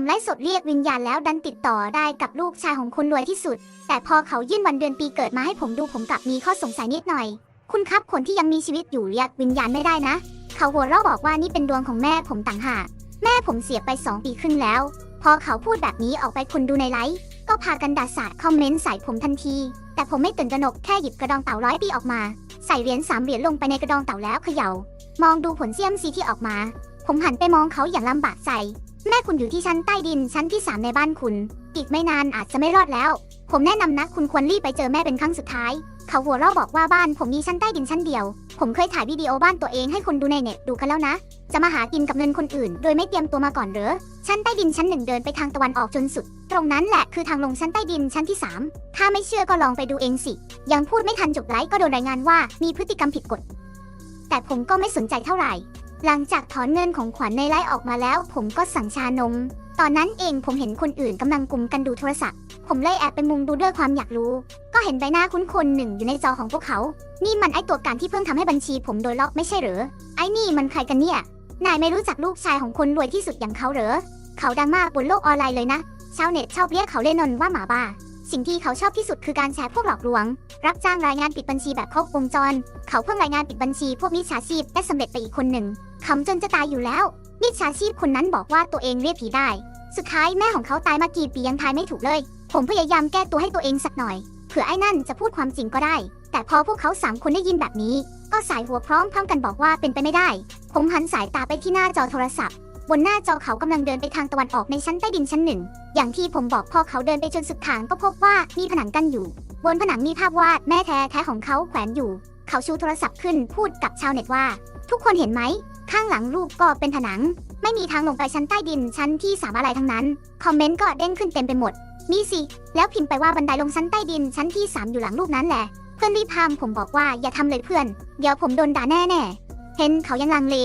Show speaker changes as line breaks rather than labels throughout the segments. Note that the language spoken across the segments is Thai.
ผมไล่สดเรียกวิญญาณแล้วดันติดต่อได้กับลูกชายของคนรวยที่สุด แต่พอเขายื่นวันเดือนปีเกิดมาให้ผมดูผมกลับมีข้อสงสัยนิดหน่อย คุณครับคนที่ยังมีชีวิตอยู่เรียกวิญญาณไม่ได้นะ เขาหัวเราะบอกว่านี่เป็นดวงของแม่ผมต่างหากแม่ผมเสียไป 2 ปีครึ่งแล้ว พอเขาพูดแบบนี้ออกไปคนดูในไลฟ์ก็พากันด่าสาดคอมเมนต์ใส่ผมทันที แต่ผมไม่ตื่นตระหนกแค่หยิบกระดองเต่าร้อยปีออกมา ใส่เหรียญสามเหรียญลงไปในกระดองเต่าแล้วเขย่า มองดูผลเซียมซีที่ออกมา ผมหันไปมองเขาอย่างลำบากใจ แม่คุณอยู่ที่ชั้นใต้ดินชั้นที่3ในบ้านคุณ อีกไม่นานอาจจะไม่รอดแล้ว ผมแนะนำนะ คุณควรรีบไปเจอแม่เป็นครั้งสุดท้าย เขาหัวเราะบอกว่าบ้านผมมีชั้นใต้ดินชั้นเดียว ผมเคยถ่ายวิดีโอบ้านตัวเองให้คนดูในเน็ตดูกันแล้วนะ จะมาหากินกับเงินคนอื่น โดยไม่เตรียมตัวมาก่อนเหรอ ชั้นใต้ดินชั้นหนึ่งเดินไปทางตะวันออกจนสุด ตรงนั้นแหละคือทางลงชั้นใต้ดินชั้นที่ 3 ถ้าไม่เชื่อก็ลองไปดูเองสิ ยังพูดไม่ทันจบไลฟ์ก็โดนรายงานว่ามีพฤติกรรมผิดกฎ แต่ผมก็ไม่สนใจเท่าไหร่ หลังจากถอนเงินของขวัญในไลฟ์ออกมาแล้ว ผมก็สั่งชานม ตอนนั้นเองผมเห็นคนอื่นกำลังกลุ่มกันดูโทรศัพท์ ผมเลยแอบไปมุงดูด้วยความอยากรู้ ก็เห็นใบหน้าคุ้นคนหนึ่งอยู่ในจอของพวกเขา นี่มันไอตัวการที่เพิ่งทำให้บัญชีผมโดนล็อกไม่ใช่เหรอ ไอนี่มันใครกันเนี่ย นายไม่รู้จักลูกชายของคนรวยที่สุดอย่างเขาเหรอ เขาดังมากบนโลกออนไลน์เลยนะ ชาวเน็ตชอบเรียกเขาเล่นนนว่าหมาบ้าสิ่งที่เขาชอบที่สุดคือการแชร์พวกหลอกลวง รับจ้างรายงานปิดบัญชีแบบครบวงจร เขาเพิ่งรายงานปิดบัญชีพวกมิจฉาชีพได้สำเร็จไปอีกคนหนึ่ง คำจนจะตายอยู่แล้วมิจฉาชีพคนนั้นบอกว่าตัวเองเรียกผีได้ สุดท้ายแม่ของเขาตายมากี่ปียังทายไม่ถูกเลย ผมพยายามแก้ตัวให้ตัวเองสักหน่อย เผื่อไอ้นั่นจะพูดความจริงก็ได้ แต่พอพวกเขาสามคนได้ยินแบบนี้ ก็สายหัวพร้อมพร้อมกันบอกว่าเป็นไปไม่ได้ ผมหันสายตาไปที่หน้าจอโทรศัพท์ บนหน้าจอเขากำลังเดินไปทางตะวันออกในชั้นใต้ดินชั้นหนึ่ง อย่างที่ผมบอกพอเขาเดินไปจนสุดทางก็พบว่ามีผนังกั้นอยู่ บนผนังมีภาพวาดแม่แท้แท้ของเขาแขวนอยู่ เขาชูโทรศัพท์ขึ้นพูดกับชาวเน็ตว่า ทุกคนเห็นไหม ข้างหลังรูปก็เป็นผนัง ไม่มีทางลงไปชั้นใต้ดินชั้นที่สามอะไรทั้งนั้น คอมเมนต์ก็เด้งขึ้นเต็มไปหมด มีสิ แล้วพิมพ์ไปว่าบันไดลงชั้นใต้ดินชั้นที่3อยู่หลังรูปนั้นแหละ เพื่อนรีบพามผมบอกว่าอย่าทำเลยเพื่อน เดี๋ยวผมโดนด่าแน่แน่เห็นเขายังลังเล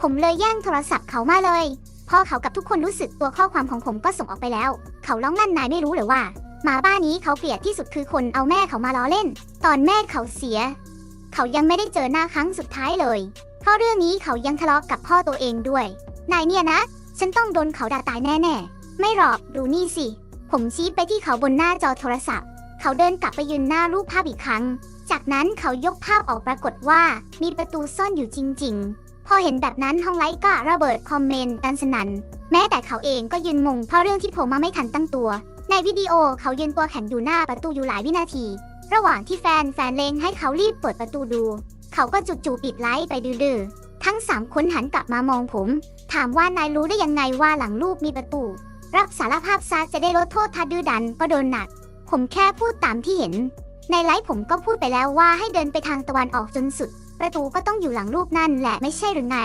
ผมเลยแย่งโทรศัพท์เขามาเลยพอเขากับทุกคนรู้สึกตัวข้อความของผมก็ส่งออกไปแล้ว เขาร้องลั่นนายไม่รู้เลยว่าหมาบ้านนี้เขาเกลียดที่สุดคือคนเอาแม่เขามาล้อเล่น ตอนแม่เขาเสีย เขายังไม่ได้เจอหน้าครั้งสุดท้ายเลย เพราะเรื่องนี้เขายังทะเลาะกับพ่อตัวเองด้วย นายเนี่ยนะ ฉันต้องโดนเขาด่าตายแน่ๆ ไม่หรอกดูนี่สิ ผมชี้ไปที่เขาบนหน้าจอโทรศัพท์ เขาเดินกลับไปยืนหน้ารูปภาพอีกครั้ง จากนั้นเขายกภาพออกปรากฏว่ามีประตูซ่อนอยู่จริง ๆ พอเห็นแบบนั้นห้องไลฟ์ก็ระเบิดคอมเมนต์กันสนั่น แม้แต่เขาเองก็ยืนงงเพราะเรื่องที่ผมมาไม่ทันตั้งตัว ในวิดีโอเขายืนตัวแข็งอยู่หน้าประตูอยู่หลายวินาที ระหว่างที่แฟนแฟนเลงให้เขารีบเปิดประตูดู เขาก็จู่ๆปิดไลฟ์ไปดื้อๆทั้งสามคนหันกลับมามองผม ถามว่านายรู้ได้ยังไงว่าหลังรูปมีประตู รับสารภาพซะจะได้ลดโทษถ้าดื้อดันก็โดนหนัก ผมแค่พูดตามที่เห็น ในไลฟ์ผมก็พูดไปแล้วว่าให้เดินไปทางตะวันออกจนสุด ประตูก็ต้องอยู่หลังรูปนั่นแหละไม่ใช่หรือไง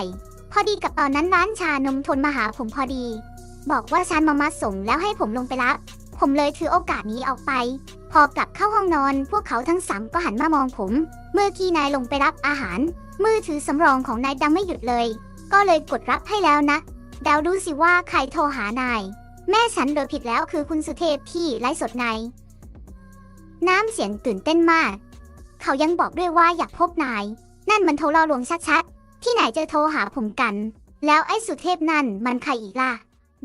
พอดีกับตอนนั้นร้านชานมทนมาหาผมพอดี บอกว่าชานมามาส่งแล้วให้ผมลงไปรับผมเลยถือโอกาสนี้ออกไป พอกลับเข้าห้องนอน พวกเขาทั้งสามก็หันมามองผม เมื่อกี้นายลงไปรับอาหาร มือถือสำรองของนายดังไม่หยุดเลย ก็เลยกดรับให้แล้วนะเดาดูสิว่าใครโทรหานาย แม่ฉันโดยผิดแล้วคือคุณสุเทพที่ไลฟ์สดไงน้ำเสียงตื่นเต้นมาก เขายังบอกด้วยว่าอยากพบนาย นั่นมันโทรล่อลวงชัดๆ ที่ไหนจะโทรหาผมกัน แล้วไอ้สุเทพนั่นมันใครอีกล่ะ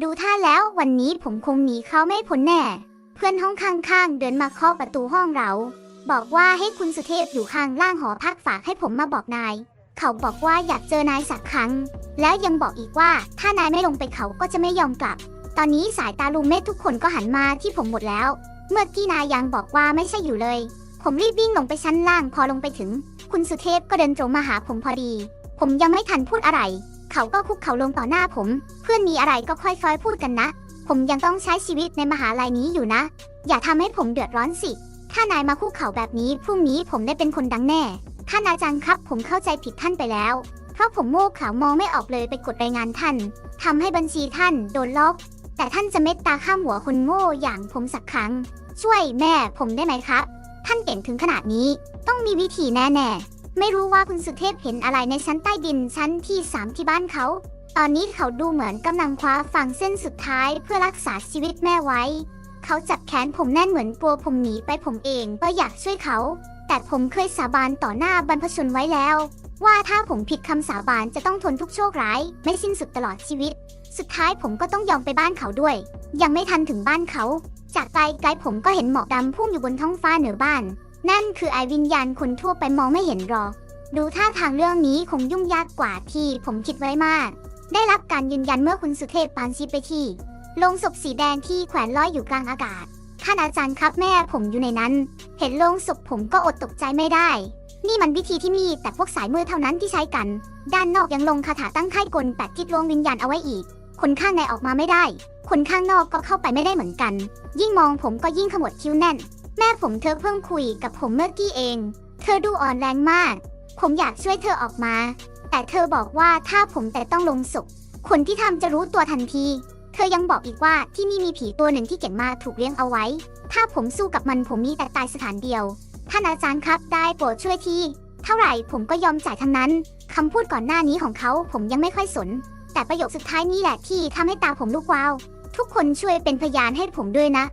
ดูท่าแล้ววันนี้ผมคงหนีเขาไม่พ้นแน่ เพื่อนห้องข้างๆ เดินมาเคาะประตูห้องเรา บอกว่าให้คุณสุเทพอยู่ข้างล่างหอพักฝากให้ผมมาบอกนาย เขาบอกว่าอยากเจอนายสักครั้ง แล้วยังบอกอีกว่าถ้านายไม่ลงไปเขาก็จะไม่ยอมกลับ ตอนนี้สายตาลุงเมธทุกคนก็หันมาที่ผมหมดแล้ว เมื่อกี้นายยังบอกว่าไม่ใช่อยู่เลย ผมรีบวิ่งลงไปชั้นล่างพอลงไปถึง คุณสุเทพก็เดินตรงมาหาผมพอดี ผมยังไม่ทันพูดอะไร เขาก็คุกเข่าลงต่อหน้าผม เพื่อนมีอะไรก็ค่อยๆพูดกันนะ ผมยังต้องใช้ชีวิตในมหาลัยนี้อยู่นะ อย่าทำให้ผมเดือดร้อนสิ ถ้านายมาคุกเข่าแบบนี้พรุ่งนี้ผมได้เป็นคนดังแน่ ท่านอาจารย์ครับ ผมเข้าใจผิดท่านไปแล้ว เพราะผมโง่เขลามองไม่ออกเลยไปกดรายงานท่านทำให้บัญชีท่านโดนล็อก แต่ท่านจะเมตตาข้ามหัวคนโง่อย่างผมสักครั้ง ช่วยแม่ผมได้ไหมครับ ท่านเก่งถึงขนาดนี้ ต้องมีวิธีแน่ๆ ไม่รู้ว่าคุณสุเทพเห็นอะไรในชั้นใต้ดินชั้นที่3ที่บ้านเขา ตอนนี้เขาดูเหมือนกำลังคว้าฝั่งเส้นสุดท้ายเพื่อรักษาชีวิตแม่ไว้ เขาจับแขนผมแน่นเหมือนกลัวผมหนีไปผมเองก็อยากช่วยเขา แต่ผมเคยสาบานต่อหน้าบรรพชนไว้แล้ว ว่าถ้าผมผิดคำสาบานจะต้องทนทุกโชคร้าย ไม่สิ้นสุดตลอดชีวิต สุดท้ายผมก็ต้องยอมไปบ้านเขาด้วย ยังไม่ทันถึงบ้านเขา จากไกลๆผมก็เห็นหมอกดำพุ่งอยู่บนท้องฟ้าเหนือบ้าน นั่นคือไอวิญญาณคนทั่วไปมองไม่เห็นหรอกดูท่าทางเรื่องนี้คงยุ่งยากกว่าที่ผมคิดไว้มาก ได้รับการยืนยันเมื่อคุณสุเทพปานชิปไปที่โลงศพสีแดงที่แขวนลอยอยู่กลางอากาศ ท่านอาจารย์ครับแม่ผมอยู่ในนั้น เห็นโลงศพผมก็อดตกใจไม่ได้ นี่มันวิธีที่มีแต่พวกสายมือเท่านั้นที่ใช้กัน ด้านนอกยังลงคาถาตั้งค่ายกลแปดทิศลวงวิญญาณเอาไว้อีก คนข้างในออกมาไม่ได้ คนข้างนอกก็เข้าไปไม่ได้เหมือนกัน ยิ่งมองผมก็ยิ่งขมวดคิ้วแน่น แม่ผมเธอเพิ่งคุยกับผมเมื่อกี้เอง เธอดูอ่อนแรงมาก ผมอยากช่วยเธอออกมา แต่เธอบอกว่าถ้าผมแต่ต้องลงศพคนที่ทำจะรู้ตัวทันที เธอยังบอกอีกว่าที่นี่มีผีตัวหนึ่งที่เก่งมากถูกเลี้ยงเอาไว้ ถ้าผมสู้กับมันผมมีแต่ตายสถานเดียว ท่านอาจารย์ครับได้โปรดช่วยทีเท่าไหร่ผมก็ยอมจ่ายทั้งนั้นคำพูดก่อนหน้านี้ของเขาผมยังไม่ค่อยสน แต่ประโยคสุดท้ายนี้แหละที่ทำให้ตาผมลุกวาว ทุกคนช่วยเป็นพยานให้ผมด้วยนะ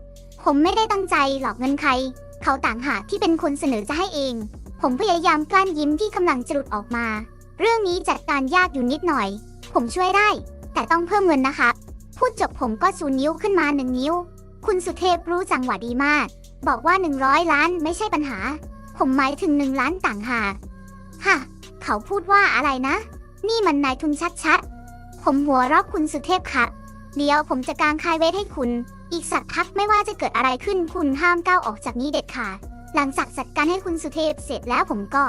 ผมไม่ได้ตั้งใจหลอกเงินใคร เขาต่างหากที่เป็นคนเสนอจะให้เอง ผมพยายามกลั้นยิ้มที่กำลังจะหลุดออกมา เรื่องนี้จัดการยากอยู่นิดหน่อย ผมช่วยได้ แต่ต้องเพิ่มเงินนะคะ พูดจบผมก็ชูนิ้วขึ้นมาหนึ่งนิ้ว คุณสุเทพรู้จังหวะดีมาก บอกว่า 100 ล้านไม่ใช่ปัญหา ผมหมายถึง1ล้านต่างหากฮะเขาพูดว่าอะไรนะ นี่มันนายทุนชัดๆ ผมหัวเรอบคุณสุเทพครับเดี๋ยวผมจะกางคายเวทให้คุณ อีกสักพักไม่ว่าจะเกิดอะไรขึ้นคุณห้ามก้าวออกจากนี้เด็ดขาดหลังจากจัดการให้คุณสุเทพเสร็จแล้วผมก็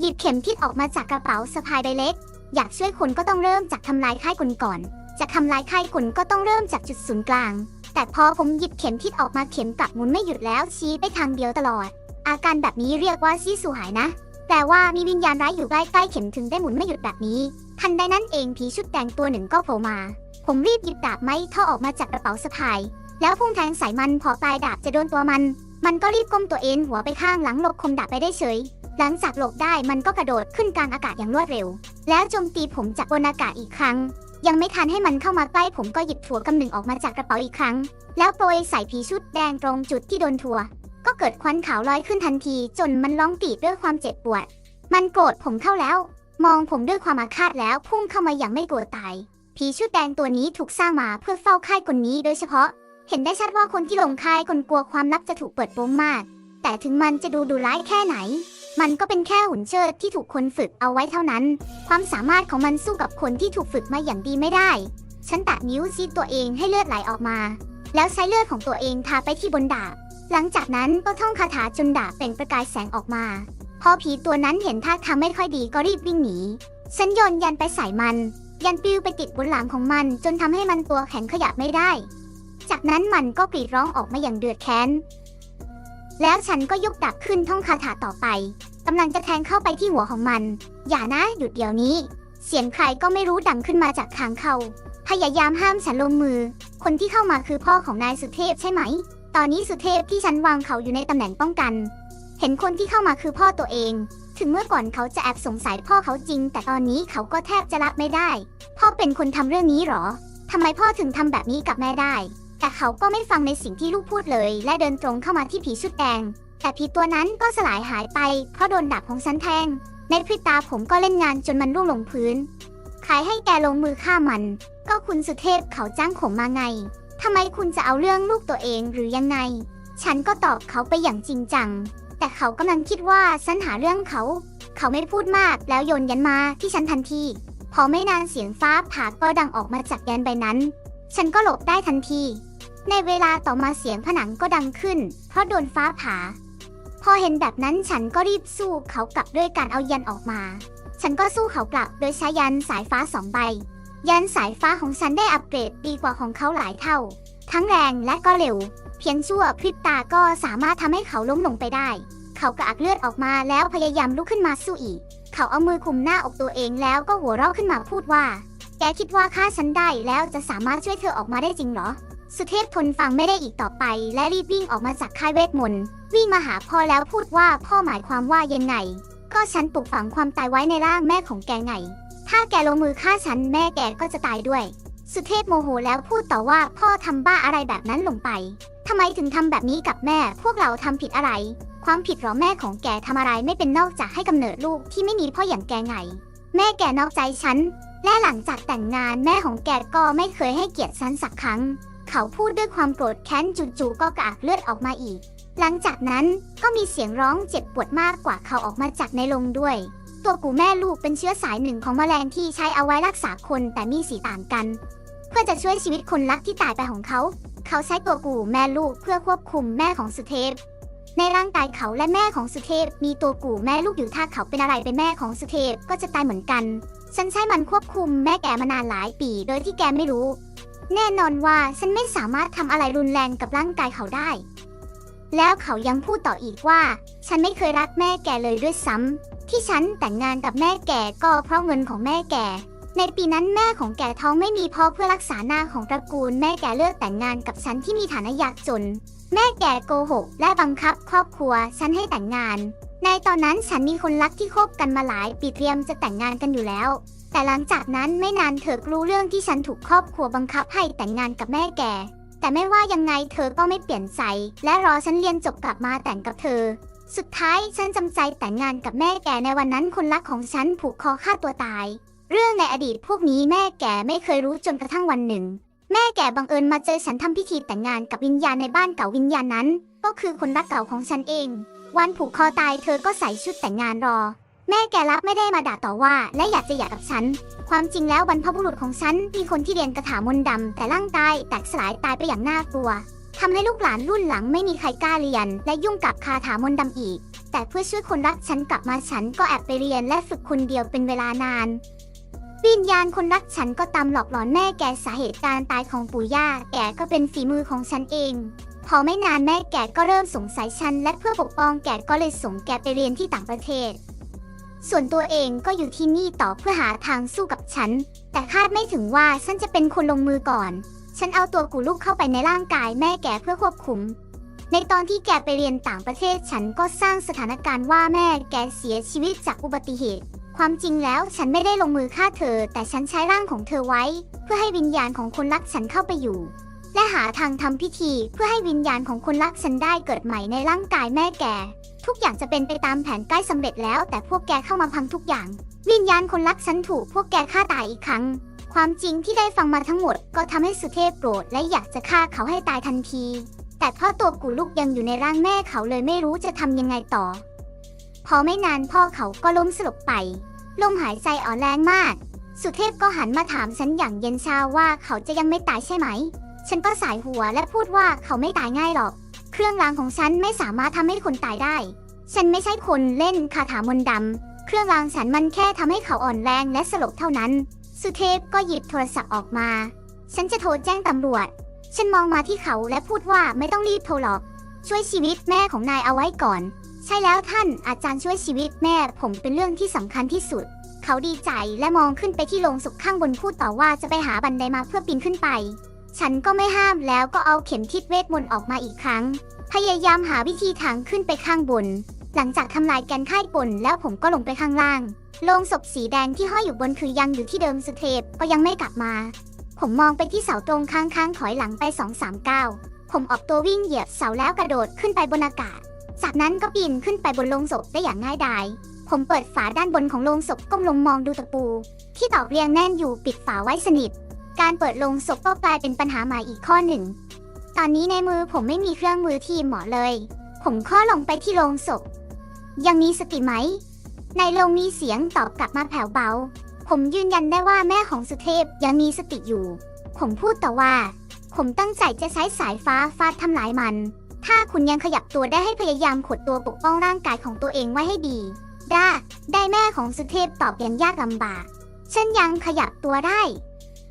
หยิบเข็มทิศออกมาจากกระเป๋าสะพายใบเล็ก อยากช่วยคนก็ต้องเริ่มจากทำลายค่ายกลก่อน จะทำลายค่ายกลก็ต้องเริ่มจากจุดศูนย์กลาง แต่พอผมหยิบเข็มทิศออกมาเข็มกลับหมุนไม่หยุดแล้วชี้ไปทางเดียวตลอด อาการแบบนี้เรียกว่าซีสูหายนะ แปลว่ามีวิญญาณร้ายอยู่ใกล้ๆเข็มถึงได้หมุนไม่หยุดแบบนี้ ทันใดนั้นเองผีชุดแดงตัวหนึ่งก็โผล่มา ผมรีบหยิบดาบไม้ท่อออกมาจากกระเป๋าสะพาย แล้วพุ่งแทงใส่มันพอปลายดาบจะโดนตัวมัน มันก็รีบก้มตัวเอ็นหัวไปข้างหลังหลบคมดาบไปได้เฉย หลังจากหลบได้มันก็กระโดดขึ้นกลางอากาศอย่างรวดเร็ว แล้วโจมตีผมจากบนอากาศอีกครั้ง ยังไม่ทันให้มันเข้ามาใกล้ผมก็หยิบถั่วกำหนึ่งออกมาจากกระเป๋าอีกครั้ง แล้วโปรยใส่ผีชุดแดงตรงจุดที่โดนถั่ว ก็เกิดควันขาวลอยขึ้นทันที จนมันร้องกรีดด้วยความเจ็บปวด มันโกรธผมเข้าแล้ว มองผมด้วยความอาฆาตแล้วพุ่งเข้ามาอย่างไม่กลัวตายผีชุดแดงตัวนี้ถูกสร้างมาเพื่อเฝ้าค่ายคนนี้โดยเฉพาะ เห็นได้ชัดว่าคนที่ลงค่ายคนกลัวความลับจะถูกเปิดโปงมาก แต่ถึงมันจะดูดุร้ายแค่ไหน มันก็เป็นแค่หุ่นเชิดที่ถูกคนฝึกเอาไว้เท่านั้น ความสามารถของมันสู้กับคนที่ถูกฝึกมาอย่างดีไม่ได้ ฉันตัดนิ้วซีดตัวเองให้เลือดไหลออกมา แล้วใช้เลือดของตัวเองทาไปที่บนดาบ หลังจากนั้นก็ท่องคาถาจนดาบเปล่งประกายแสงออกมา พอผีตัวนั้นเห็นท่าทางไม่ค่อยดีก็รีบวิ่งหนี ฉันโยนยันไปใส่มัน ยันปิวไปติดบนหลังของมัน จนทำให้มันตัวแข็งขยับไม่ได้ จากนั้นมันก็กรีดร้องออกมาอย่างเดือดแค้น แล้วฉันก็ยกดาบขึ้นท่องคาถาต่อไปกำลังจะแทงเข้าไปที่หัวของมัน อย่านะหยุดเดี๋ยวนี้ เสียงใครก็ไม่รู้ดังขึ้นมาจากทางเขาพยายามห้ามฉันลงมือ คนที่เข้ามาคือพ่อของนายสุเทพใช่ไหม ตอนนี้สุเทพที่ฉันวางเขาอยู่ในตำแหน่งป้องกัน เห็นคนที่เข้ามาคือพ่อตัวเอง ถึงเมื่อก่อนเขาจะแอบสงสัยพ่อเขาจริง แต่ตอนนี้เขาก็แทบจะรับไม่ได้ พ่อเป็นคนทำเรื่องนี้หรอทำไมพ่อถึงทำแบบนี้กับแม่ได้ แต่เขาก็ไม่ฟังในสิ่งที่ลูกพูดเลย และเดินตรงเข้ามาที่ผีชุดแดง แต่ผีตัวนั้นก็สลายหายไป เพราะโดนดาบของฉันแทง ในพริบตาผมก็เล่นงานจนมันร่วงลงพื้น ขายให้แกลงมือฆ่ามัน ก็คุณสุเทพเขาจ้างผมมาไงทำไมคุณจะเอาเรื่องลูกตัวเองหรือยังไง ฉันก็ตอบเขาไปอย่างจริงจัง แต่เขากำลังคิดว่าฉันหาเรื่องเขา เขาไม่พูดมากแล้วโยนยันมาที่ฉันทันที พอไม่นานเสียงฟ้าผ่าก็ดังออกมาจากยันใบนั้น ฉันก็หลบได้ทันที ในเวลาต่อมาเสียงผนังก็ดังขึ้น เพราะโดนฟ้าผ่า พอเห็นแบบนั้นฉันก็รีบสู้เขากลับด้วยการเอายันออกมา ฉันก็สู้เขากลับโดยใช้ยันสายฟ้าสองใบ ยันสายฟ้าของฉันได้อัปเกรดดีกว่าของเขาหลายเท่า ทั้งแรงและก็เร็ว เพียงชั่วพริบตาก็สามารถทำให้เขาล้มลงไปได้ เขากระอักเลือดออกมาแล้วพยายามลุกขึ้นมาสู้อีก เขาเอามือคุมหน้าอกตัวเองแล้วก็หัวเราะขึ้นมาพูดว่า แกคิดว่าฆ่าฉันได้แล้วจะสามารถช่วยเธอออกมาได้จริงเหรอ สุเทพทนฟังไม่ได้อีกต่อไป และรีบวิ่งออกมาจากค่ายเวทมนต์วิ่งมาหาพ่อแล้วพูดว่าพ่อหมายความว่ายังไง ก็ฉันปลูกฝังความตายไว้ในร่างแม่ของแกไง ถ้าแกลงมือฆ่าฉันแม่แกก็จะตายด้วย สุเทพโมโหแล้วพูดต่อว่าพ่อทำบ้าอะไรแบบนั้นลงไปทำไมถึงทำแบบนี้กับแม่ พวกเราทำผิดอะไร ความผิดเหรอแม่ของแกทำอะไรไม่เป็นนอกจากให้กำเนิดลูกที่ไม่มีพ่ออย่างแกไง แม่แกนอกใจฉันและหลังจากแต่งงานแม่ของแกก็ไม่เคยให้เกียรติฉันสักครั้ง เขาพูดด้วยความโกรธแค้นจู่ๆก็กระอักเลือดออกมาอีก หลังจากนั้นก็มีเสียงร้องเจ็บปวดมากกว่าเขาออกมาจากในโรงด้วย ตัวกูแม่ลูกเป็นเชื้อสายหนึ่งของแมลงที่ใช้เอาไว้รักษาคนแต่มีสีต่างกัน เพื่อจะช่วยชีวิตคนรักที่ตายไปของเขา เขาใช้ตัวกูแม่ลูกเพื่อควบคุมแม่ของสุเทพในร่างกายเขาและแม่ของสุเทพมีตัวกูแม่ลูกอยู่ถ้าเขาเป็นอะไรเป็นแม่ของสุเทพก็จะตายเหมือนกัน ฉันใช้มันควบคุมแม่แกมานานหลายปี โดยที่แกไม่รู้ แน่นอนว่าฉันไม่สามารถทำอะไรรุนแรงกับร่างกายเขาได้ แล้วเขายังพูดต่ออีกว่า ฉันไม่เคยรักแม่แกเลยด้วยซ้ำที่ฉันแต่งงานกับแม่แกก็เพราะเงินของแม่แกในปีนั้นแม่ของแกท้องไม่มีพ่อเพื่อรักษาหน้าของตระกูลแม่แกเลือกแต่งงานกับฉันที่มีฐานะยากจน แม่แกโกหก และบังคับครอบครัวฉันให้แต่งงาน ในตอนนั้นฉันมีคนรักที่คบกันมาหลายปีเตรียมจะแต่งงานกันอยู่แล้ว แต่หลังจากนั้นไม่นานเธอก็รู้เรื่องที่ฉันถูกครอบครัวบังคับให้แต่งงานกับแม่แก แต่ไม่ว่ายังไงเธอก็ไม่เปลี่ยนใจ และรอฉันเรียนจบกลับมาแต่งกับเธอ สุดท้ายฉันจำใจแต่งงานกับแม่แกในวันนั้นคนรักของฉันผูกคอฆ่าตัวตาย เรื่องในอดีตพวกนี้แม่แกไม่เคยรู้จนกระทั่งวันหนึ่ง แม่แกบังเอิญมาเจอฉันทำพิธีแต่งงานกับวิญญาณในบ้านเก่าวิญญาณนั้น ก็คือคนรักเก่าของฉันเอง วันผูกคอตายเธอก็ใส่ชุดแต่งงานรอ แม่แกรับไม่ได้มาด่าต่อว่า และอยากจะหย่ากับฉัน ความจริงแล้วบรรพบุรุษของฉันมีคนที่เรียนคาถามนต์ดำแต่ร่างกายแตกสลายตายไปอย่างน่ากลัวทำให้ลูกหลานรุ่นหลังไม่มีใครกล้าเรียน และยุ่งกับคาถามนต์ดำอีก แต่เพื่อช่วยคนรักฉันกลับมาฉันก็แอบไปเรียนและฝึกคนเดียวเป็นเวลานานวิญญาณคนรักฉันก็ตามหลอกหลอนแม่แกสาเหตุการตายของปู่ย่าแกก็เป็นฝีมือของฉันเอง พอไม่นานแม่แกก็เริ่มสงสัยฉัน และเพื่อปกป้องแกก็เลยส่งแกไปเรียนที่ต่างประเทศ ส่วนตัวเองก็อยู่ที่นี่ต่อเพื่อหาทางสู้กับฉัน แต่คาดไม่ถึงว่าฉันจะเป็นคนลงมือก่อน ฉันเอาตัวกูลูกเข้าไปในร่างกายแม่แกเพื่อควบคุม ในตอนที่แกไปเรียนต่างประเทศฉันก็สร้างสถานการณ์ว่าแม่แกเสียชีวิตจากอุบัติเหตุความจริงแล้วฉันไม่ได้ลงมือฆ่าเธอ แต่ฉันใช้ร่างของเธอไว้ เพื่อให้วิญญาณของคนรักฉันเข้าไปอยู่ และหาทางทำพิธีเพื่อให้วิญญาณของคนรักฉันได้เกิดใหม่ในร่างกายแม่แก ทุกอย่างจะเป็นไปตามแผนใกล้สำเร็จแล้ว แต่พวกแกเข้ามาพังทุกอย่าง วิญญาณคนรักฉันถูกพวกแกฆ่าตายอีกครั้ง ความจริงที่ได้ฟังมาทั้งหมด ก็ทำให้สุเทพโกรธและอยากจะฆ่าเขาให้ตายทันที แต่พ่อตัวกูลูกยังอยู่ในร่างแม่เขาเลยไม่รู้จะทำยังไงต่อ พอไม่นานพ่อเขาก็ล้มสลบไปลมหายใจอ่อนแรงมาก สุเทพก็หันมาถามฉันอย่างเย็นชาว่าเขาจะยังไม่ตายใช่ไหม ฉันก็สายหัวและพูดว่าเขาไม่ตายง่ายหรอก เครื่องรางของฉันไม่สามารถทำให้คนตายได้ ฉันไม่ใช่คนเล่นคาถามนต์ดำ เครื่องรางฉันมันแค่ทำให้เขาอ่อนแรงและสลบเท่านั้น สุเทพก็หยิบโทรศัพท์ออกมา ฉันจะโทรแจ้งตำรวจ ฉันมองมาที่เขาและพูดว่าไม่ต้องรีบโทรหรอก ช่วยชีวิตแม่ของนายเอาไว้ก่อน ใช่แล้วท่านอาจารย์ช่วยชีวิตแม่ผมเป็นเรื่องที่สำคัญที่สุดเขาดีใจและมองขึ้นไปที่โลงศพข้างบนพูดต่อว่าจะไปหาบันไดมาเพื่อปีนขึ้นไป ฉันก็ไม่ห้ามแล้วก็เอาเข็มทิศเวทมนต์ออกมาอีกครั้ง พยายามหาวิธีทางขึ้นไปข้างบน หลังจากทำลายแกนค่ายกลแล้วผมก็ลงไปข้างล่าง โลงศพสีแดงที่ห้อยอยู่บนคือยังอยู่ที่เดิมสุเทพก็ยังไม่กลับมา ผมมองไปที่เสาตรงข้างๆถอยหลังไปสองสามก้าวผมออกตัววิ่งเหยียบเสาแล้วกระโดดขึ้นไปบนอากาศ จากนั้นก็ปีนขึ้นไปบนโลงศพได้อย่างง่ายดาย ผมเปิดฝาด้านบนของโลงศพก้มลงมองดูตะปู ที่ตอกเรียงแน่นอยู่ปิดฝาไว้สนิท การเปิดโลงศพก็กลายเป็นปัญหาใหม่อีกข้อหนึ่ง ตอนนี้ในมือผมไม่มีเครื่องมือที่เหมาะเลย ผมข้อลงไปที่โลงศพ ยังมีสติไหม ในโลงมีเสียงตอบกลับมาแผ่วเบา ผมยืนยันได้ว่าแม่ของสุเทพยังมีสติอยู่ ผมพูดต่อว่า ผมตั้งใจจะใช้สายฟ้าฟาดทำลายมัน ถ้าคุณยังขยับตัวได้ให้พยายามขดตัวปกป้องร่างกายของตัวเองไว้ให้ดีได้ได้แม่ของสุเทพตอบอย่างยากลำบากฉันยังขยับตัวได้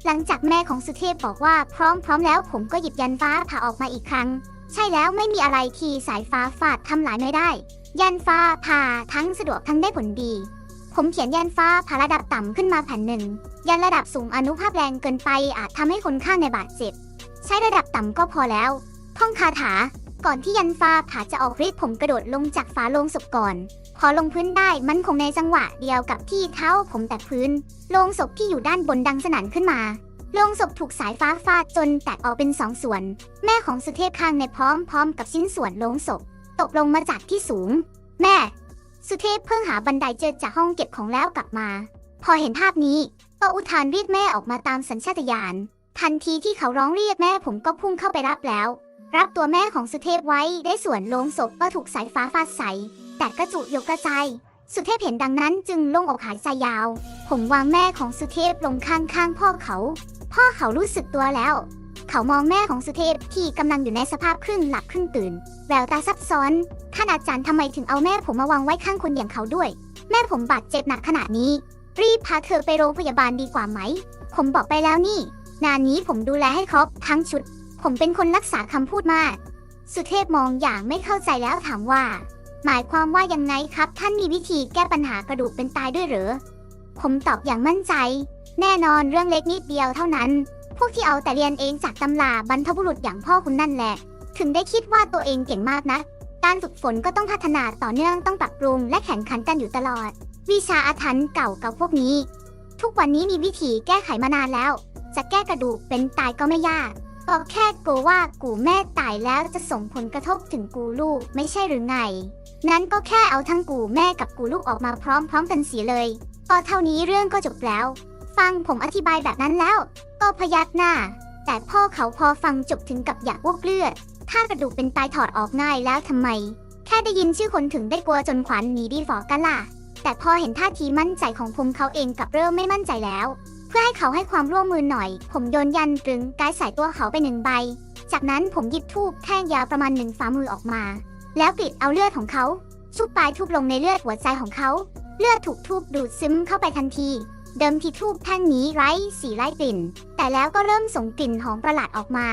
หลังจากแม่ของสุเทพบอกว่าพร้อมพร้อมแล้วผมก็หยิบยันฟ้าผ่าออกมาอีกครั้ง ใช่แล้วไม่มีอะไรที่สายฟ้าฟาดทำลายไม่ได้ ยันฟ้าผ่าทั้งสะดวกทั้งได้ผลดี ผมเขียนยันฟ้าผ่าระดับต่ำขึ้นมาแผ่นหนึ่ง ยันระดับสูงอนุภาพแรงเกินไปอาจทำให้คนข้างในบาดเจ็บ ใช้ระดับต่ำก็พอแล้วท่องคาถา ก่อนที่ยันฟ้าผ่าจะออกฤทธิ์ผมกระโดดลงจากฝาโลงศพก่อน พอลงพื้นได้มันคงในจังหวะเดียวกับที่เท้าผมแตะพื้น โลงศพที่อยู่ด้านบนดังสนั่นขึ้นมา โลงศพถูกสายฟ้าฟาดจนแตกออกเป็นสองส่วน แม่ของสุเทพข้างในพร้อมพร้อมกับชิ้นส่วนโลงศพ ตกลงมาจากที่สูง แม่ สุเทพเพิ่งหาบันไดเจอจากห้องเก็บของแล้วกลับมา พอเห็นภาพนี้ก็อุทานเรียกแม่ออกมาตามสัญชาตญาณทันทีที่เขาร้องเรียกแม่ผมก็พุ่งเข้าไปรับแล้ว รับตัวแม่ของสุเทพไว้ได้ส่วนโลงศพก็ถูกสายฟ้าฟาดใส่แต่กระจุยกกระจายสุเทพเห็นดังนั้นจึงโล่งอกหายใจยาว ผมวางแม่ของสุเทพลงข้างๆพ่อเขา พ่อเขารู้สึกตัวแล้ว เขามองแม่ของสุเทพที่กำลังอยู่ในสภาพครึ่งหลับครึ่งตื่น แววตาซับซ้อน ท่านอาจารย์ทำไมถึงเอาแม่ผมมาวางไว้ข้างคนอย่างเขาด้วย แม่ผมบาดเจ็บหนักขนาดนี้ รีบพาเธอไปโรงพยาบาลดีกว่าไหม ผมบอกไปแล้วนี่งานนี้ผมดูแลให้ครบทั้งชุด ผมเป็นคนรักษาคำพูดมาก สุเทพมองอย่างไม่เข้าใจแล้วถามว่า หมายความว่ายังไงครับ ท่านมีวิธีแก้ปัญหากระดูกเป็นตายด้วยหรือ ผมตอบอย่างมั่นใจ แน่นอนเรื่องเล็กนิดเดียวเท่านั้น พวกที่เอาแต่เรียนเองจากตำราบรรพบุรุษอย่างพ่อคุณนั่นแหละ ถึงได้คิดว่าตัวเองเก่งมากนะ การฝึกฝนก็ต้องพัฒนาต่อเนื่องต้องปรับปรุงและแข่งขันกันอยู่ตลอด วิชาอาถรรพ์เก่ากับพวกนี้ ทุกวันนี้มีวิธีแก้ไขมานานแล้ว จะแก้กระดูกเป็นตายก็ไม่ยาก ก็แค่กลัวว่ากูแม่ตายแล้วจะส่งผลกระทบถึงกูลูกไม่ใช่หรือไง นั้นก็แค่เอาทั้งกูแม่กับกูลูกออกมาพร้อมๆกันเสียเลยก็เท่านี้เรื่องก็จบแล้ว ฟังผมอธิบายแบบนั้นแล้ว ก็พยักหน้า แต่พ่อเขาพอฟังจบถึงกับอยากวกเลือด ถ้ากระดูกเป็นตายถอดออกง่ายแล้วทำไม แค่ได้ยินชื่อคนถึงได้กลัวจนขวัญหนีดีฟอกันล่ะ แต่พอเห็นท่าทีมั่นใจของผมเขาเองกับเริ่มไม่มั่นใจแล้ว เพื่อให้เขาให้ความร่วมมือหน่อย ผมโยนยันตรึงกายใส่ตัวเขาไปหนึ่งใบ จากนั้นผมหยิบทูบแท่งยาวประมาณหนึ่งฝ่ามือออกมา แล้วกรีดเอาเลือดของเขาชุบปลายทูบลงในเลือดหัวใจของเขา เลือดถูกทูบดูดซึมเข้าไปทันที เดิมทีทูบแท่งนี้ไร้สีไร้กลิ่น แต่แล้วก็เริ่มส่งกลิ่นหอมประหลาดออกมา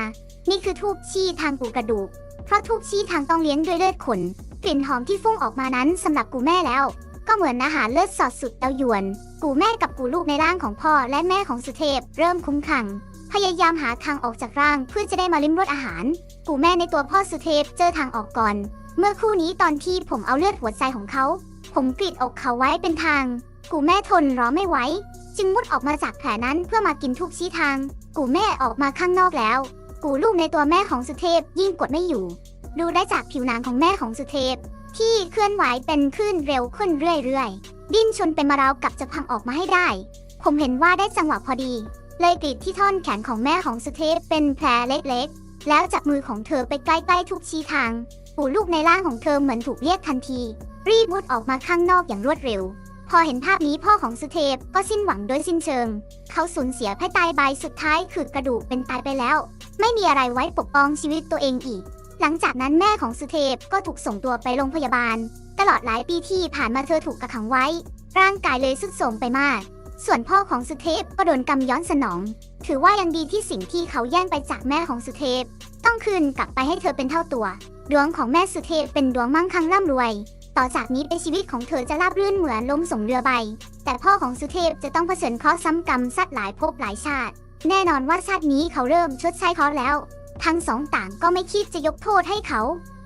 นี่คือทูบชี้ทางปูกระดูก เพราะทูบชี้ทางต้องเลี้ยงด้วยเลือดขน กลิ่นหอมที่ฟุ้งออกมานั้นสำหรับกูแม่แล้ว ก็เหมือนอาหารเลือดสอดสุดเตาหยวน กูแม่กับกูลูกในร่างของพ่อและแม่ของสุเทพ เริ่มคุ้มขัง พยายามหาทางออกจากร่างเพื่อจะได้มาลิ้มรสอาหาร กูแม่ในตัวพ่อสุเทพเจอทางออกก่อน เมื่อคู่นี้ตอนที่ผมเอาเลือดหัวใจของเขา ผมกรีดอกเขาไว้เป็นทาง กูแม่ทนรอไม่ไหวจึงมุดออกมาจากแผลนั้นเพื่อมากินทุกชี้ทาง กูแม่ออกมาข้างนอกแล้ว กูลูกในตัวแม่ของสุเทพยิ่งกดไม่อยู่ ดูได้จากผิวหนังของแม่ของสุเทพ ที่เคลื่อนไหวเป็นขึ้นเร็วขึ้นเรื่อยๆ ดิ้นชนเป็นมาราวกับจะพังออกมาให้ได้ ผมเห็นว่าได้จังหวะพอดี เลยกรีดที่ท่อนแขนของแม่ของสเทพเป็นแผลเล็กๆ แล้วจับมือของเธอไปใกล้ๆทุกชี้ทาง ปู่ลูกในร่างของเธอเหมือนถูกเรียกทันที รีบมุดออกมาข้างนอกอย่างรวดเร็ว พอเห็นภาพนี้พ่อของสเทพก็สิ้นหวังโดยสิ้นเชิง เขาสูญเสียแพ่ตายใบสุดท้ายคือกระดูกเป็นตายไปแล้ว ไม่มีอะไรไว้ปกป้องชีวิตตัวเองอีก หลังจากนั้นแม่ของสุเทพก็ถูกส่งตัวไปโรงพยาบาล ตลอดหลายปีที่ผ่านมาเธอถูกกักขังไว้ ร่างกายเลยสุดโทรมไปมาก ส่วนพ่อของสุเทพก็โดนกรรมย้อนสนอง ถือว่ายังดีที่สิ่งที่เขาแย่งไปจากแม่ของสุเทพ ต้องคืนกลับไปให้เธอเป็นเท่าตัว ดวงของแม่สุเทพเป็นดวงมั่งคั่งร่ำรวย ต่อจากนี้ไปชีวิตของเธอจะราบรื่นเหมือนลมส่งเรือใบ แต่พ่อของสุเทพจะต้องเผชิญเคราะห์ซ้ำกรรมสัตว์หลายภพหลายชาติ แน่นอนว่าชาตินี้เขาเริ่มชดใช้เคราะห์แล้ว ทั้งสองต่างก็ไม่คิดจะยกโทษให้เขา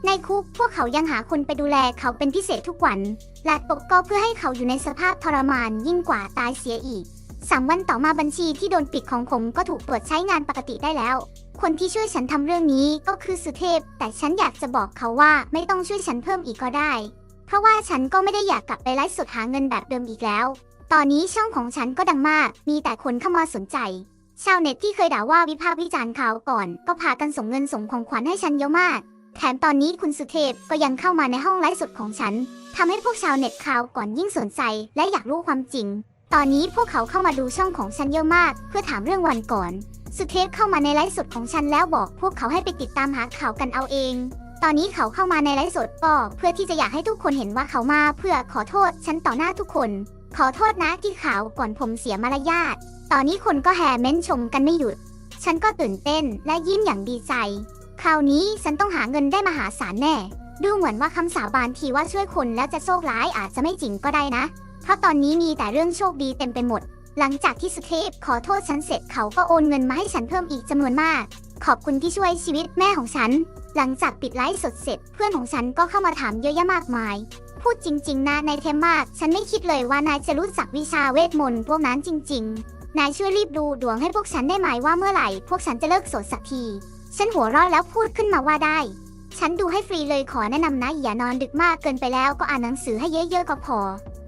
ในคุกพวกเขายังหาคนไปดูแลเขาเป็นพิเศษทุกวัน และปกก็เพื่อให้เขาอยู่ในสภาพทรมานยิ่งกว่าตายเสียอีกสามวันต่อมาบัญชีที่โดนปิดของผมก็ถูกเปิดใช้งานปกติได้แล้ว คนที่ช่วยฉันทำเรื่องนี้ก็คือสุเทพ แต่ฉันอยากจะบอกเขาว่าไม่ต้องช่วยฉันเพิ่มอีกก็ได้ เพราะว่าฉันก็ไม่ได้อยากกลับไปไลฟ์สดหาเงินแบบเดิมอีกแล้ว ตอนนี้ช่องของฉันก็ดังมาก มีแต่คนเข้ามาสนใจ ชาวเน็ตที่เคยด่าว่าวิพากษ์วิจารณ์เขาวก่อน ก็พากันส่งเงินส่งของขวัญให้ฉันเยอะมาก แถมตอนนี้คุณสุเทพก็ยังเข้ามาในห้องไลฟ์สดของฉันทำให้พวกชาวเน็ตข่าวก่อนยิ่งสนใจ และอยากรู้ความจริง ตอนนี้พวกเขาเข้ามาดูช่องของฉันเยอะมาก เพื่อถามเรื่องวันก่อน สุเทพเข้ามาในไลฟ์สดของฉันแล้วบอก พวกเขาให้ไปติดตามหาข่าวกันเอาเอง ตอนนี้เขาเข้ามาในไลฟ์สดก็เพื่อที่จะอยากให้ทุกคนเห็นว่าเขามาเพื่อขอโทษฉันต่อหน้าทุกคน ขอโทษนะที่ข่าวก่อนผมเสียมารยาท ตอนนี้คนก็แห่เม้นชมกันไม่หยุด ฉันก็ตื่นเต้นและยิ้มอย่างดีใจ คราวนี้ฉันต้องหาเงินได้มหาศาลแน่ ดูเหมือนว่าคำสาบานที่ว่าช่วยคนแล้วจะโชคร้ายอาจจะไม่จริงก็ได้นะ เพราะตอนนี้มีแต่เรื่องโชคดีเต็มไปหมด หลังจากที่สเทพขอโทษฉันเสร็จเขาก็โอนเงินมาให้ฉันเพิ่มอีกจำนวนมาก ขอบคุณที่ช่วยชีวิตแม่ของฉัน หลังจากปิดไลฟ์สดเสร็จ เพื่อนของฉันก็เข้ามาถามเยอะแยะมากมายพูดจริง ๆ นะนายเทมมาก ฉันไม่คิดเลยว่านายจะรู้จักวิชาเวทมนต์พวกนั้นจริง ๆ นายช่วยรีบดูดวงให้พวกฉันได้ไหมว่าเมื่อไหร่ พวกฉันจะเลิกโสดสักที ฉันหัวเราะแล้วพูดขึ้นมาว่าได้ ฉันดูให้ฟรีเลยขอแนะนำนะอย่านอนดึกมากเกินไปแล้วก็อ่านหนังสือให้เยอะๆก็พอ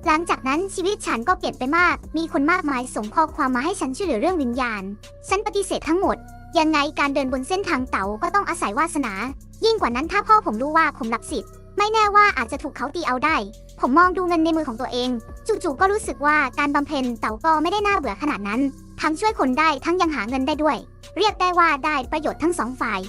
หลังจากนั้นชีวิตฉันก็เปลี่ยนไปมาก มีคนมากมายส่งข้อความมาให้ฉันช่วยเหลือเรื่องวิญญาณ ฉันปฏิเสธทั้งหมด ยังไงการเดินบนเส้นทางเต๋าก็ต้องอาศัยวาสนา ยิ่งกว่านั้นถ้าพ่อผมรู้ว่าผมรับสิทธิ์ ไม่แน่ว่าอาจจะถูกเขาตีเอาได้ ผมมองดูเงินในมือของตัวเอง จู่ๆก็รู้สึกว่าการบำเพ็ญเต๋าก็ไม่ได้น่าเบื่อขนาดนั้น ทั้งช่วยคนได้ทั้งยังหาเงินได้ด้วย เรียกได้ว่าได้ประโยชน์ทั้งสองฝ่าย